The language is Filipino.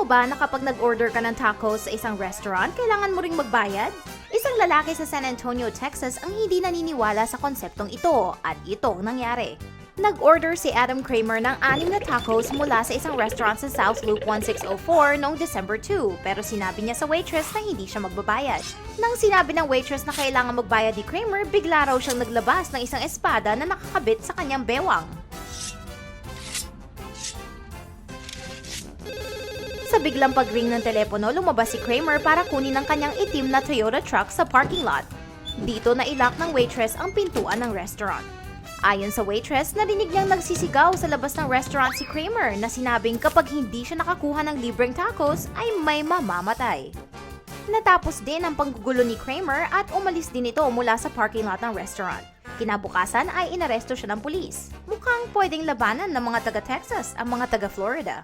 mo ba na kapag nag-order ka ng tacos sa isang restaurant, kailangan mo ring magbayad? Isang lalaki sa San Antonio, Texas ang hindi naniniwala sa konseptong ito at ito ang nangyari. Nag-order si Adam Kramer ng anim na tacos mula sa isang restaurant sa South Loop 1604 noong December 2 pero sinabi niya sa waitress na hindi siya magbabayad. Nang sinabi ng waitress na kailangan magbayad ni Kramer, bigla raw siyang naglabas ng isang espada na nakakabit sa kanyang bewang. Sa biglang pagring ng telepono, lumabas si Kramer para kunin ang kanyang itim na Toyota truck sa parking lot. Dito na ilak ng waitress ang pintuan ng restaurant. Ayon sa waitress, narinig niyang nagsisigaw sa labas ng restaurant si Kramer na sinabing kapag hindi siya nakakuha ng libreng tacos ay may mamamatay. Natapos din ang panggugulo ni Kramer at umalis din ito mula sa parking lot ng restaurant. Kinabukasan ay inaresto siya ng pulis. Mukhang pwedeng labanan ng mga taga-Texas ang mga taga-Florida.